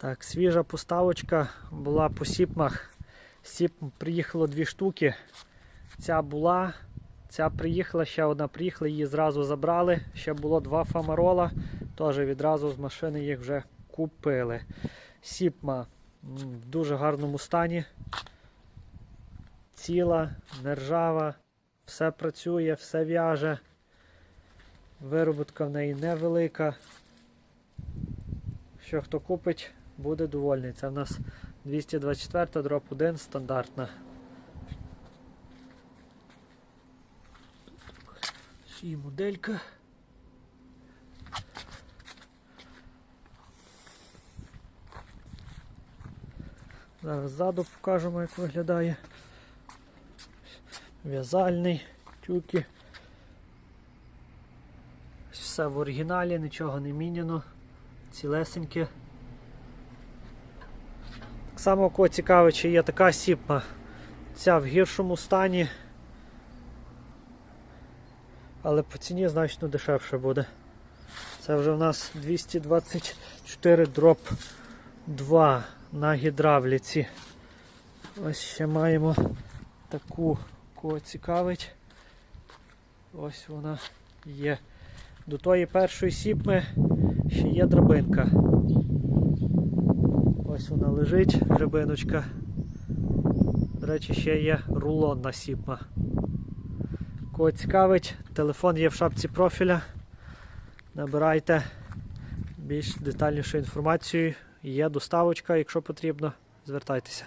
Так, свіжа поставочка була по сіпмах. Сіп приїхало дві штуки. Ця була, ця приїхала, ще одна приїхала, її зразу забрали. Ще було два фамарола. Теж відразу з машини їх вже купили. Сіпма в дуже гарному стані. Ціла, нержава, все працює, все в'яже. Вироботка в неї невелика. Що хто купить, буде довольний. Це в нас 224 дроп 1 стандартна. І моделька. Зараз ззаду покажемо, як виглядає. В'язальний, тюки. Все в оригіналі, нічого не міняно. Цілесеньке. Так само кого цікавить, чи є така сіпма. Ця в гіршому стані. Але по ціні значно дешевше буде. Це вже в нас 224 дроп 2 на гідравліці. Ось ще маємо таку, кого цікавить. Ось вона є. До тої першої сіпми ще є драбинка. Ось вона лежить, грибиночка. До речі, ще є рулон насіпна. Кого цікавить, телефон є в шапці профіля. Набирайте більш детальнішу інформацію. Є доставочка, якщо потрібно, звертайтеся.